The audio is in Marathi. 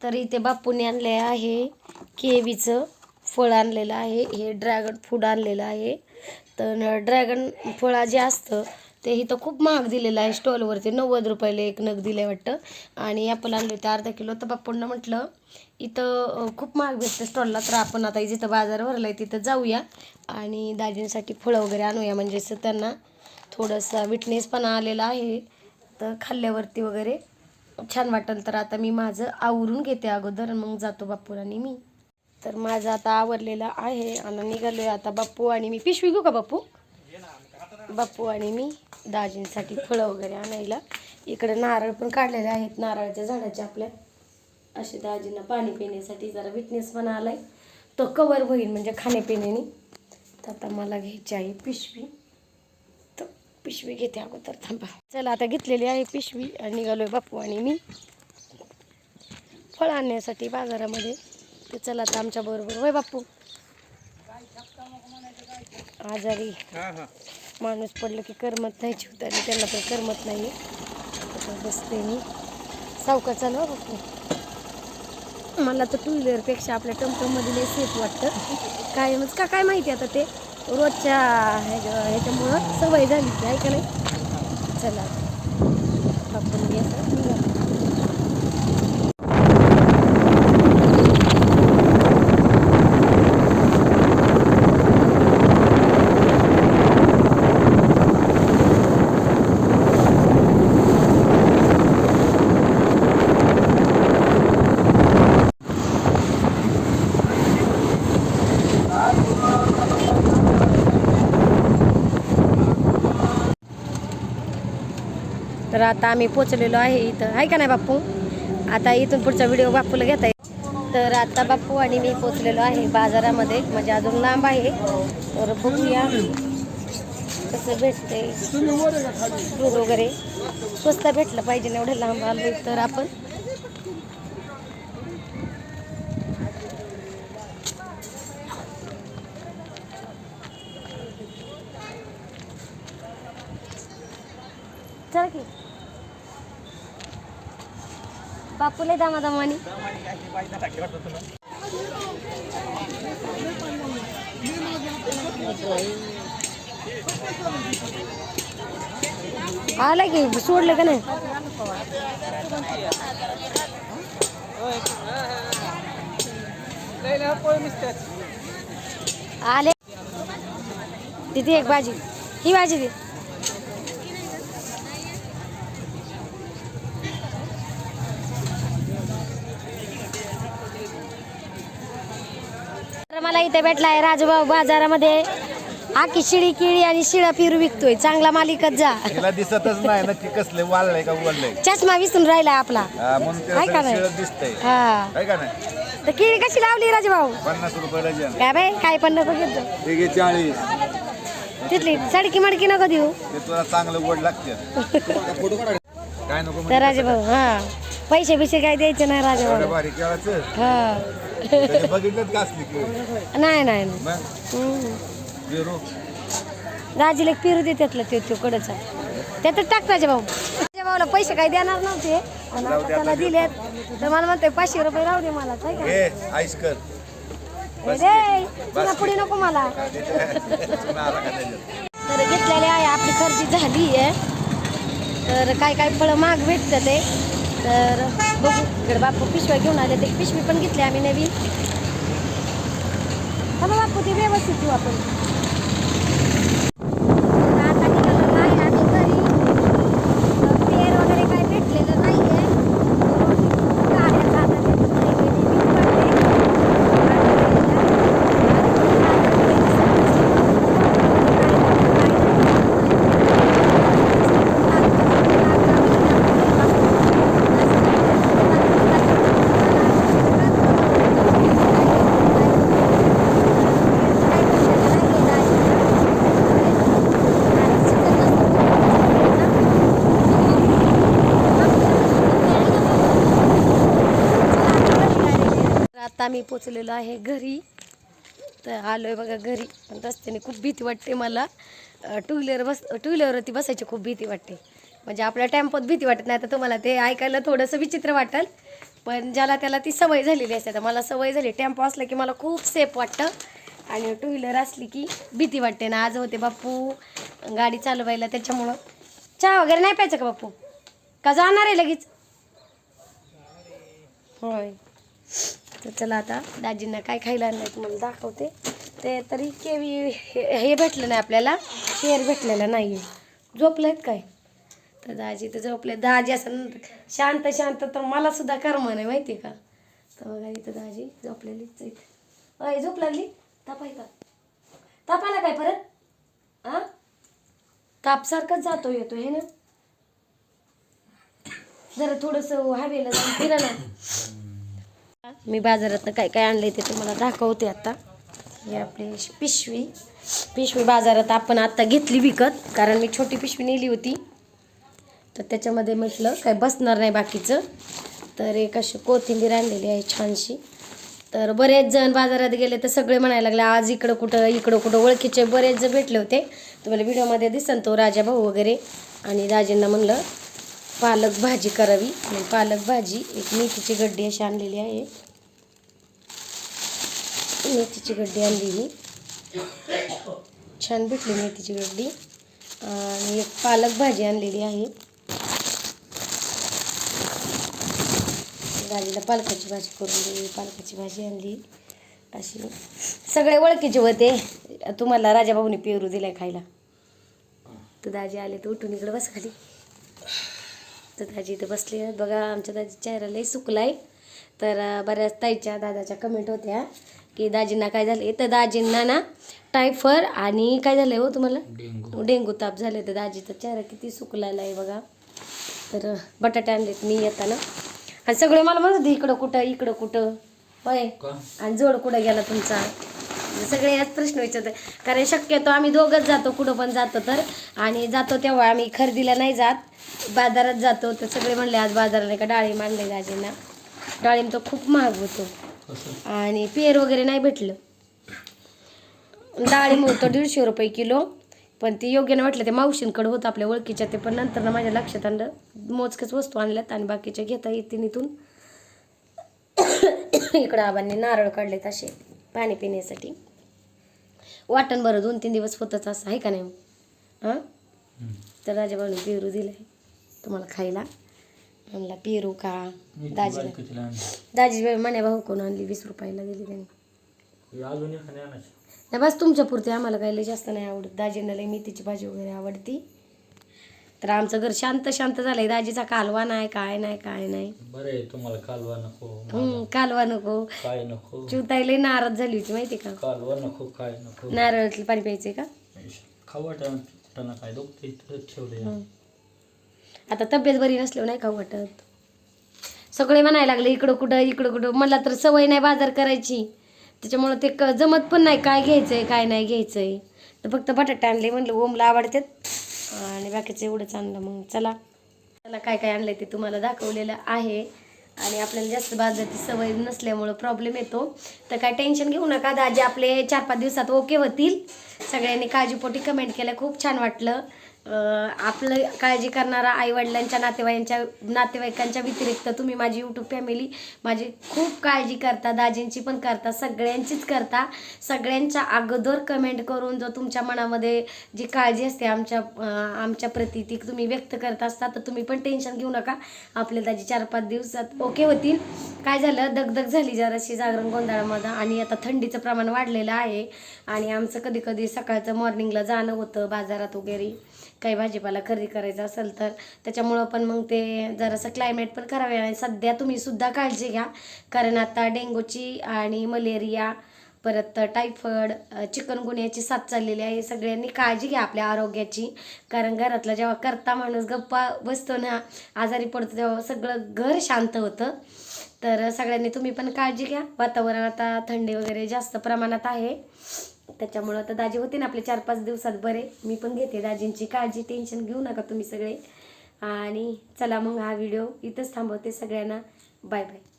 तर इथे बापूने आणले आहे केवीचं फळ आणलेलं आहे हे ड्रॅगन फूड आणलेलं आहे. तर ड्रॅगन फळ जे असतं ते इथं खूप महाग दिलेलं आहे स्टॉलवरती नव्वद रुपयाला एक नग दिलं आहे वाटतं. आणि आपण आणले होते अर्धा किलो. तर बापूंना म्हटलं इथं खूप महाग भेटतं स्टॉलला तर आपण आता जिथं बाजार भरला आहे तिथं जाऊया आणि दाजींसाठी फळं वगैरे आणूया. म्हणजे असं त्यांना थोडंसं विटनेसपणा आलेला आहे. तर खाल्ल्यावरती वगैरे छान वाटेल. तर आता मी माझं आवरून घेते अगोदर मग जातो बापू आणि मी. तर माझं आता आवरलेलं आहे आणि निघालोय आता बापू आणि मी. पिशवी घेऊ का बापू बापू आणि मी दाजींसाठी फळं वगैरे आणायला. इकडे नारळ पण काढलेले आहेत. नारळाच्या झाडाचे आपल्या. असे दाजींना पाणी पिण्यासाठी जरा विटनेस पण आलाय. तो कवर होईल म्हणजे खाण्यापिण्याने. तर आता मला घ्यायची आहे पिशवी. पिशवी घेते अगोदर थांबा. चला आता घेतलेली आहे पिशवी आणि निघालोय बापू आणि मी. फळ आणण्यासाठी बाजारामध्ये. तर चला आता आमच्या बरोबर. वय बापू? आजारी. माणूस पडलं की करमत नाही आणि त्यांना पण करमत नाही आता बसते मी. सावका चालू बापू? मला तर टू व्हीलरपेक्षा आपल्या टमटममध्ये सेफ वाटतं. कायमच का काय माहिती आता ते? रोजच्या ह्याच्यामुळं सवय झाली ती आहे का नाही? चला. आपण असं निघालो. तर आता आम्ही पोचलेलो आहे इथं. आहे का नाही बापू आता इथून पुढचा व्हिडिओ बापूला घेता येईल. तर आता बापू आणि मी पोचलेलो आहे बाजारामध्ये. म्हणजे अजून लांब आहे. तर बघूया कसं भेटते दूध वगैरे स्वस्त भेटलं पाहिजे एवढं लांब आलो तर आपण चला की बापूले दामा दमानी आला की सोडलं का नाही? आले. तिथे एक भाजी. ही भाजी दे. मला इथे भेटलाय राजूभाऊ बाजारामध्ये. आखी शिळी किळी आणि शिळा पिरू विकतोय. चांगला मालिकच जा. तिला दिसतच नाही नक्की कसले वाळलंय का उघडलंय. चष्मा विसरून राहिलाय आपला. म्हणून आहे दिसतंय. हा. आहे का नाही? तर किळी कशी लावली राजूभाऊ? पन्नास रुपये डझन. काय बाई काय पण नको घेतो हे घे चाळीस. तिथली सडकी मडकी नको देऊ. ते तुला चांगलं गोड लागते. काय नको तर म्हणजे राजूभाऊ हा. पैसे बिसे काय द्यायचे नाही एवढ्या राजूभाऊ भारी हा. बघितलं का असली केळी? नाही नाही नाही. मग हम्म. पेरू? राजीला एक पिरू दे त्यातलं ते तो कडचा त्यातच टाक राजा भाऊ. राजा भाऊला पैसे काही देणार नव्हते. आणि आता त्याला दिलेत. तर मला म्हणते पाचशे रुपये राहू दे मला काय का? घे आईस कर. रे तुला पुढे नको मला. चुना आला का त्याच्यात? तर घेतलेले आहे आपली खरेदी झाली आहे. तर काय काय फळं महाग भेटतं ते? तर बघू. इकडे बापू पिशव्या घेऊन आले ते. पिशवी पण घेतली आम्ही नवीन. हा बापू ती व्यवस्थित घेऊ आपण तर आता निघालो नाही आम्ही घरी तर पेर वगैरे काय भेटलेलं नाही आहे गाड्या जातात ते पडले. आम्ही मी पोचलेलो आहे घरी. तर आलोय बघा घरी. पण रस्त्याने खूप भीती वाटते मला. टू व्हीलर बस टू व्हीलरवरती बसायची खूप भीती वाटते. म्हणजे आपल्या टेम्पोत भीती वाटत नाही. तर तुम्हाला ते ऐकायला थोडंसं विचित्र वाटेल. पण ज्याला त्याला ती सवय झालेली असते. तर मला सवय झाली. टेम्पो असला की मला खूप सेफ वाटतं. आणि टू व्हीलर असली की भीती वाटते. ना आज होते बाप्पू. गाडी चालवायला त्याच्यामुळं. चहा वगैरे नाही प्यायचं का बाप्पू? का जाणार आहे लगेच? होय. तर चला आता दाजींना काय खायला आणलं तुम्हाला दाखवते. ते तरी केवी हे हे भेटलं नाही आपल्याला शेअर भेटलेला नाही आहे झोपलेत काय? तर दाजी तर झोपले दाजी असं शांत शांत तर मला सुद्धा कर्म नाही माहिती का? तर बघा इथं दाजी झोपलेलीच आहेत. अय झोप लागली? ताप का? तापायला आला काय परत? हां तापसारखंच जातो येतो हे ना? जरा थोडंसं हवेला जाऊन फिरा ना. मी बाजारातनं काय काय आणलं ते तुम्हाला दाखवते आता. ही आपली पिशवी. पिशवी बाजारात आपण आत्ता घेतली विकत कारण मी छोटी पिशवी नेली होती. तर त्याच्यामध्ये म्हटलं काय बसणार नाही बाकीचं. तर एक अशी कोथिंबीर आणलेली आहे छानशी. तर बरेच जण बाजारात गेले तर सगळे म्हणायला लागले आज इकडं कुठं इकडं कुठं ओळखीचे बरेच जण भेटले होते. तुम्हाला व्हिडिओमध्ये दिसन तो राजा भाऊ वगैरे. आणि राजेंना म्हणलं पालक भाजी करावी. पालक भाजी एक मेथीची गड्डी अशी आणलेली आहे. मेथीची गड्डी आणली ही छान भेटली मेथीची गड्डी. आणि एक पालक भाजी आणलेली आहे. दाजीला पालकाची भाजी करून दिली पालकाची भाजी आणली. अशी सगळे ओळखीचे होते. तुम्हाला राजाबाबूने पेरू दिलाय खायला. तर दाजी आले तर उठून इकडे बस खाली. तर दाजी इथं बसले. बघा आमच्या दाजी चेहरा लई सुकलाय. तर बऱ्याच ताईच्या दादाच्या कमेंट होत्या. की दाजींना काय झाले तर दाजींना ना टायफर आणि काय झालंय हो तुम्हाला? डेंगू. ताप झाले तर दाजीचा चेहरा किती सुकलेला आहे बघा. तर बटाटे आणलेत मी येताना. आणि सगळे मला म्हणत होते इकडं कुठं इकडं कुठं? होय. आणि जोड कुठं गेला तुमचा? सगळे याच प्रश्न विचारतात. कारण शक्यतो आम्ही दोघंच जातो कुठं पण जातो तर. आणि जातो तेव्हा आम्ही खरेदीला नाही जात. बाजारात जातो. तर सगळे म्हणले आज बाजारात नाही का डाळिंब आणले दाजींना. डाळिंब तर खूप महाग होतो. आणि पेर वगैरे नाही भेटलं. डाळिंब होतं दीडशे रुपये किलो. पण ते योग्य नाही वाटलं ते मावशींकडे होतं आपल्या ओळखीच्या ते पण नंतर ना माझ्या लक्षात आणलं. मोजकेच वस्तू आणल्यात आणि बाकीच्या घेता येतील इथून इकडं आबांनी नारळ काढलेत असे पाणी पिण्यासाठी. वाटण बरं दोन तीन दिवस होतच असं आहे का नाही? हां? तर राजाबाने पेरू दिलं तुम्हाला खायला. म्हणला पेरू का दाजीला. दाजी म्हणे भाऊ कोण आणली वीस रुपयाला दिली त्यांनी. अजून एखाद्या आणायचं. नाही बस तुमच्या पुरते आम्हाला काही लय जास्त नाही आवडत. दाजींना लय मेथीची भाजी वगैरे आवडती. तर आमचं घर शांत शांत झालंय. दाजीचा कालवा नाही काय नाही काय नाही. बरं आहे तुम्हाला कालवा नको हम्म, कालवा नको. काय नको. चिवताई लय नाराज झाली होती माहिती का? कालवा नको काय नको. नारळातलं पाणी प्यायचंय का? खावटाना काय दुखते ठेवले. आता तब्येत बरी नसल्यावर नाही का वाटत? सगळे म्हणायला लागले इकडं कुठं इकडं कुठं. मला तर सवय नाही बाजार करायची. त्याच्यामुळं ते क जमत पण नाही काय घ्यायचंय काय नाही घ्यायचंय. तर फक्त बटाटे आणले म्हणलं ओमला आवडतात. आणि बाकीचं एवढंच आणलं मग. चला. चला काय काय आणलंय ते तुम्हाला दाखवलेलं आहे. आणि आपल्याला जास्त बाजाराची सवय नसल्यामुळं प्रॉब्लेम येतो. तर काय टेन्शन घेऊ नका. दाजी आपले चार पाच दिवसात ओके होतील. सगळ्यांनी काळजीपोटी कमेंट केलं खूप छान वाटलं. आपलं काळजी करणारा आईवडिलांच्या नातेवाईकांच्या नातेवाईकांच्या व्यतिरिक्त तुम्ही माझी यूट्यूब फॅमिली माझी खूप काळजी करता दाजींची पण करता सगळ्यांचीच करता. सगळ्यांच्या अगोदर कमेंट करून जो तुमच्या मनामध्ये जी काळजी असते आमच्या आमच्या प्रती ती तुम्ही व्यक्त करत असता तर तुम्ही पण टेन्शन घेऊ नका. आपले दाजी चार पाच दिवसात ओके होतील. काय झालं? दगदग झाली जराशी जागरण गोंधळामध्ये आणि आता थंडीचं प्रमाण वाढलेलं आहे. आणि आमचं कधी कधी सकाळचं मॉर्निंगला जाणं होतं बाजारात वगैरे. काही भाजीपाला खरेदी करायचा असेल तर. त्याच्यामुळं पण मग ते जरासं क्लायमेट पण खराब आहे. आणि सध्या तुम्हीसुद्धा काळजी घ्या. कारण आता डेंगूची आणि मलेरिया परत टायफॉइड चिकनगुन्याची साथ चाललेली आहे. सगळ्यांनी काळजी घ्या आपल्या आरोग्याची. कारण घरातला जेव्हा करता माणूस गप्पा बसतो ना आजारी पडतो तेव्हा सगळं घर शांत होतं. तर सगळ्यांनी तुम्ही पण काळजी घ्या. वातावरण आता थंडी वगैरे जास्त प्रमाणात आहे. त्याच्यामुळं आता दाजी होते ना आपले चार पाच दिवसात बरे. मी पण घेते दाजींची काळजी टेन्शन घेऊ नका तुम्ही सगळे. आणि चला मग हा व्हिडिओ इथंच थांबवते सगळ्यांना. Bye bye.